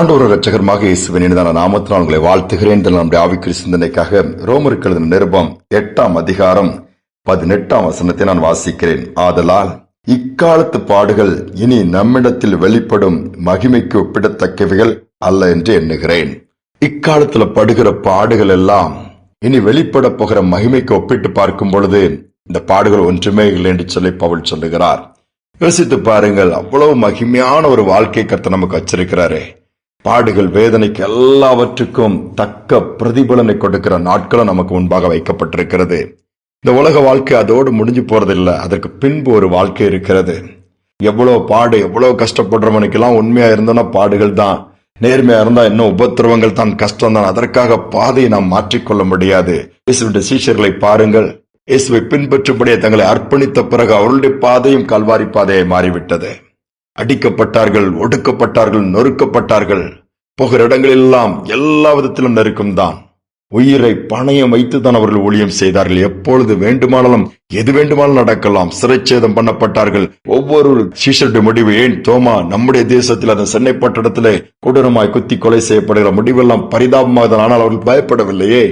ஆண்டோர ரட்சகரமாக இயேசுவின் இனிதான நாமத்தினால் உங்களை வாழ்த்துகிறேன் என்று நம்முடைய ஆவிக்குரிய சிந்தனைக்காக ரோமருக்கு எழுதின நிருபம் எட்டாம் அதிகாரம் பதினெட்டாம் வசனத்தை நான் வாசிக்கிறேன். ஆதலால் இக்காலத்து பாடுகள் இனி நம்மிடத்தில் வெளிப்படும் மகிமைக்கு ஒப்பிடத்தக்கவைகள் அல்ல என்று எண்ணுகிறேன். இக்காலத்துல படுகிற பாடுகள் எல்லாம் இனி வெளிப்பட போகிற மகிமைக்கு ஒப்பிட்டு பார்க்கும் பொழுது இந்த பாடுகள் ஒன்றுமே இல்லை என்று சொல்லி பவுல் சொல்லுகிறார். யோசித்து பாருங்கள் அவ்வளவு மகிமையான ஒரு வாழ்க்கை கருத்தை நமக்கு வச்சிருக்கிறாரே. பாடுகள் வேதனைக்கு எல்லாவற்றுக்கும் தக்க பிரதிபலனை கொடுக்கிற நாட்களும் நமக்கு முன்பாக வைக்கப்பட்டிருக்கிறது. இந்த உலக வாழ்க்கை அதோடு முடிஞ்சு போறதில்லை. அதற்கு பின்பு ஒரு வாழ்க்கை இருக்கிறது. எவ்வளவு பாடு எவ்வளவு கஷ்டப்படுறவனுக்கெல்லாம் உண்மையா இருந்தோன்னா பாடுகள் தான். நேர்மையா இருந்தா இன்னும் உபத்திரவங்கள் தான் கஷ்டம் தான். அதற்காக பாதையை நாம் மாற்றிக்கொள்ள முடியாது. இயேசுவின் சீஷர்களை பாருங்கள். இயேசுவை பின்பற்றும்படியே தங்களை அர்ப்பணித்த பிறகு அவருடைய பாதையும் கல்வாரி பாதையை மாறிவிட்டது. அடிக்கப்பட்டார்கள் ஒடுக்கப்பட்டார்கள் நொறுக்கப்பட்டார்கள். போகிற இடங்களெல்லாம் எல்லா விதத்திலும் நெருக்கம் தான். உயிரை பணயம் வைத்துதான் அவர்கள் ஊழியம் செய்தார்கள். எப்பொழுது வேண்டுமானாலும் எது வேண்டுமானாலும் நடக்கலாம். சிறைச்சேதம் பண்ணப்பட்டார்கள். ஒவ்வொரு சீஷருடைய முடிவு ஏன்? தோமா நம்முடைய தேசத்தில் அந்த சென்னை பட்டணத்திலே கொடூரமாய் குத்தி கொலை செய்யப்படுகிற முடிவெல்லாம் பரிதாபமாக தான். ஆனால் அவர்கள் பயப்படவில்லையே.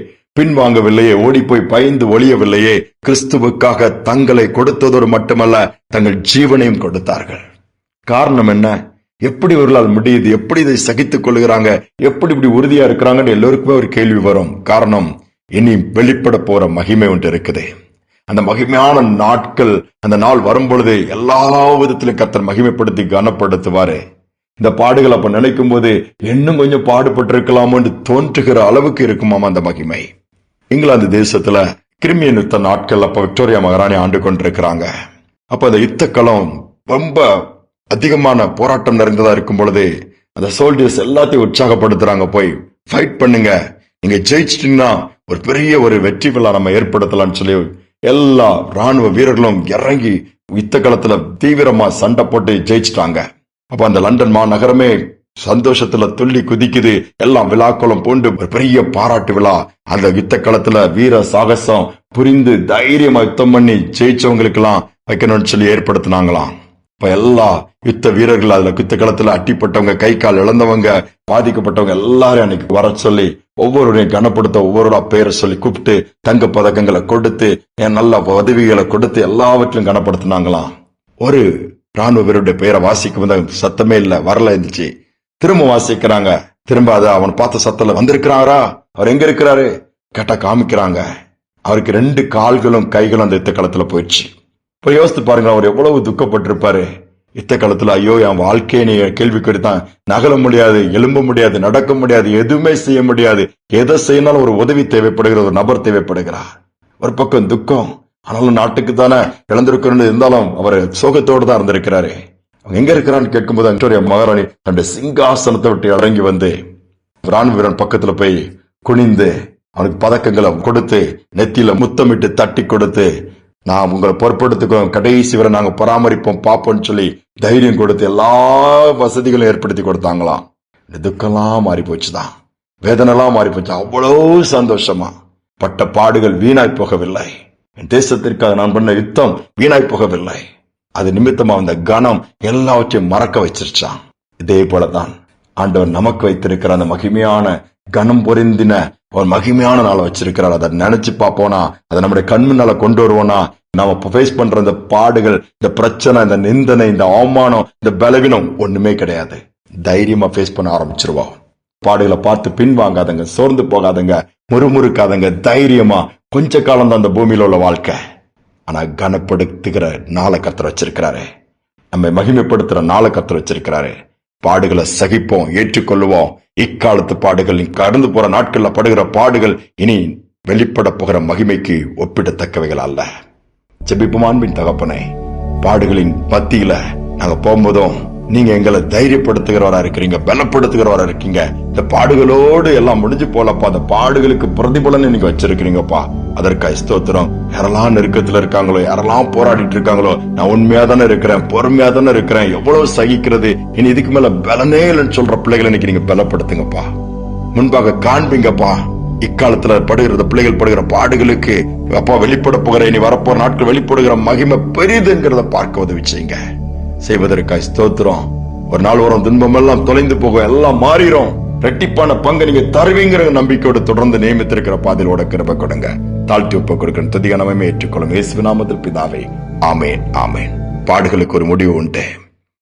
பின்வாங்கவில்லையே. ஓடிப்போய் பயந்து ஒழியவில்லையே. கிறிஸ்துவுக்காக தங்களை கொடுத்ததோடு மட்டுமல்ல தங்கள் ஜீவனையும் கொடுத்தார்கள். காரணம் என்ன? எப்படி இவர்களால் முடியுது? எப்படி இதை சகித்துக் கொள்கிறாங்க? எப்படி இப்படி உறுதியா இருக்கிறாங்கன்னு எல்லோருக்குமே ஒரு கேள்வி வரும். காரணம் இனி வெளிப்பட போற மகிமை ஒன்று இருக்குது. அந்த மகிமையான நாட்கள் அந்த நாள் வரும்பொழுது எல்லா விதத்திலும் கத்தர் மகிமைப்படுத்தி கனப்படுத்துவாரு. இந்த பாடுகள் அப்ப நினைக்கும் போது இன்னும் கொஞ்சம் பாடுபட்டிருக்கலாமோன்னு தோன்றுகிற அளவுக்கு இருக்குமாம் அந்த மகிமை. இங்கிலாந்து தேசத்துல கிரிமிய யுத்த நாட்கள் அப்ப விக்டோரியா மகாராணி ஆண்டு கொண்டிருக்கிறாங்க. அப்ப அந்த யுத்த களம் ரொம்ப அதிகமான போராட்டம் நிறைந்ததா இருக்கும் பொழுது அந்த சோல்ஜர்ஸ் எல்லாத்தையும் உற்சாகப்படுத்துறாங்க. போய் ஃபைட் பண்ணுங்க. நீங்க ஜெயிச்சிட்டீங்கன்னா ஒரு பெரிய ஒரு வெற்றி விழா நம்ம ஏற்படுத்தலாம்னு சொல்லி எல்லா ராணுவ வீரர்களும் இறங்கி யுத்த காலத்துல தீவிரமா சண்டை போட்டு ஜெயிச்சிட்டாங்க. அப்ப அந்த லண்டன் மாநகரமே சந்தோஷத்துல துள்ளி குதிக்குது. எல்லாம் விழாக்களும் பூண்டு ஒரு பெரிய பாராட்டு விழா. அந்த யுத்த காலத்துல வீர சாகசம் புரிந்து தைரியமா யுத்தம் பண்ணி ஜெயிச்சவங்களுக்கு எல்லாம் வைக்கணும்னு சொல்லி ஏற்படுத்தினாங்களாம். இப்போ எல்லா யுத்த வீரர்கள் அதுல யுத்த களத்துல அட்டிப்பட்டவங்க கை கால் இழந்தவங்க பாதிக்கப்பட்டவங்க எல்லாரும் அன்னைக்கு வர சொல்லி ஒவ்வொருவரையும் கனப்படுத்த ஒவ்வொருடா பேரை சொல்லி கூப்பிட்டு தங்க பதக்கங்களை கொடுத்து என் நல்ல உதவிகளை கொடுத்து எல்லாவற்றிலும் கனப்படுத்தினாங்களாம் ஒரு ராணுவ வீரருடைய பெயரை வாசிக்கும் போது சத்தமே இல்லை வரல இருந்துச்சு திரும்ப வாசிக்கிறாங்க. திரும்ப அதை அவன் பார்த்த சத்தல வந்திருக்கிறாரா? அவர் எங்க இருக்கிறாரு? கேட்டா காமிக்கிறாங்க. அவருக்கு ரெண்டு கால்களும் கைகளும் அந்த யுத்த களத்தில் போயிடுச்சு. இப்போ யோசித்து பாருங்க அவர் எவ்வளவு துக்கப்பட்டிருப்பாரு. இத்த காலத்துல ஐயோ என் வாழ்க்கையை நீ கேள்வி தான் நகல முடியாது எழும்ப முடியாது நடக்க முடியாது எதுவுமே செய்ய முடியாது. எதை செய்யனாலும் ஒரு உதவி தேவைப்படுகிற ஒரு நபர் தேவைப்படுகிறார். ஒரு பக்கம் துக்கம் ஆனாலும் நாட்டுக்கு தானே இழந்திருக்கிறோம் இருந்தாலும் அவர் சோகத்தோடு தான் இருந்திருக்கிறாரு. அவங்க எங்க இருக்கிறான்னு கேட்கும்போது விக்டோரியா மகாராணி தன்னுடைய சிங்காசனத்தை விட்டு இறங்கி வந்து ராணுவ வீரன் பக்கத்துல போய் குனிந்து அவனுக்கு பதக்கங்களை கொடுத்து நெத்தியில முத்தமிட்டு தட்டி கொடுத்து நான் உங்களை பொறுப்படுத்துக்கிறோம் கடைசி வரை நாங்க பராமரிப்போம் பார்ப்போம்னு சொல்லி தைரியம் கொடுத்து எல்லா வசதிகளும் ஏற்படுத்தி கொடுத்தாங்களாம் துக்கம்லாம் மாறி போச்சுதான் வேதனைலாம் மாறி போச்சு அவ்வளவு சந்தோஷமா. பட்ட பாடுகள் வீணாய் போகவில்லை. என் தேசத்திற்காக நான் பண்ண யுத்தம் வீணாய் போகவில்லை. அது நிமித்தமா அந்த கணம் எல்லாவற்றையும் மறக்க வச்சிருச்சான் இதே போலதான் ஆண்டவர் நமக்கு வைத்திருக்கிற அந்த மகிமையான கனம் பொருந்தின ஒரு மகிமையான நாளை வச்சிருக்கிறார். அதை நினைச்சு பார்ப்போனா அதை நம்முடைய கண் முன்னால கொண்டு வருவோனா நாம ஃபேஸ் பண்ற இந்த பாடுகள் இந்த பிரச்சனை இந்த நிந்தனை இந்த அவமானம் இந்த பலவீனம் ஒண்ணுமே கிடையாது. தைரியமா ஃபேஸ் பண்ண ஆரம்பிச்சிருவோம் பாடுகளை பார்த்து பின்வாங்காதங்க சோர்ந்து போகாதங்க முறுமுறுக்காதங்க தைரியமா கொஞ்ச காலம் தான் அந்த பூமியில உள்ள வாழ்க்கை. ஆனா கனப்படுத்துகிற நாளை கத்திர வச்சிருக்கிறாரு. நம்மை மகிமைப்படுத்துற நாளை கத்திர வச்சிருக்கிறாரு. பாடுகளை சகிப்போம் ஏற்றுக்கொள்ளுவோம். இக்காலத்து பாடுகள் கடந்து போற நாட்கள்ல படுகிற பாடுகள் இனி வெளிப்பட போகிற மகிமைக்கு ஒப்பிடத்தக்கவைகள் அல்ல. ஜெபிப்பும் அன்பின் தகப்பனே பாடுகளின் மத்தியில நாங்க போகும்போதும் நீங்க எங்களை தைரியப்படுத்துகிறவரா இருக்கிறீங்க பலப்படுத்துகிறவரா இருக்கீங்க. இந்த பாடுகளோடு எல்லாம் முடிஞ்சு போலப்பா அந்த பாடுகளுக்கு பிரதிபலன் நீங்க வச்சிருக்கிறீங்கப்பா. அதற்காக ஸ்தோத்திரம். யாரெல்லாம் நெருக்கத்துல இருக்காங்களோ யாரெல்லாம் போராடிட்டு இருக்காங்களோ நான் உண்மையா தானே இருக்கிறேன் பொறுமையா தானே இருக்கிறேன் எவ்வளவு சகிக்கிறது இனி இதுக்கு மேல பலனே இல்லைன்னு சொல்ற பிள்ளைகளை இன்னைக்கு நீங்க பலப்படுத்துங்கப்பா. முன்பாக காண்பீங்கப்பா. இக்காலத்துல படுகிற பிள்ளைகள் படுகிற பாடுகளுக்கு அப்பா வெளிப்பட போகிற இனி வரப்போற நாட்கள் வெளிப்படுகிற மகிமை பெரிதுங்கிறத பார்க்க உதவி செய்யுங்க. செய்வதற்காய் ஸ்தோத்திரம். ஒரு நாள் வரும் துன்பம் எல்லாம் தொலைந்து போகும் எல்லாம் மாறிடும் ரெட்டிப்பான பங்கு நீங்க தருவீங்கிற நம்பிக்கையோடு தொடர்ந்து நியமித்திருக்கிற பாதையிலோட கிருப கொடுங்க. தாழ்த்தி ஒப்பு கொடுக்கணும் துதிகனமே ஏற்றுக்கொள்ளும். இயேசு நாமத்தில் பிதாவே ஆமேன் ஆமேன். பாடுகளுக்கு ஒரு முடிவு உண்டு.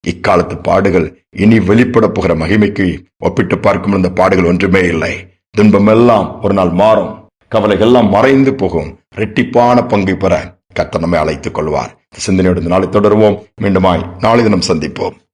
இக்காலத்து பாடுகள் இனி வெளிப்பட போகிற மகிமைக்கு ஒப்பிட்டு பார்க்கும் இந்த பாடுகள் ஒன்றுமே இல்லை. துன்பம் எல்லாம் ஒரு நாள் மாறும். கவலை எல்லாம் மறைந்து போகும். ரெட்டிப்பான பங்கை பெற கர்த்தர் நம்மை அழைத்துக் கொள்வார். இந்த சிந்தனையோடு நாளை தொடருவோம். மீண்டுமாய் நாளை தினம் சந்திப்போம்.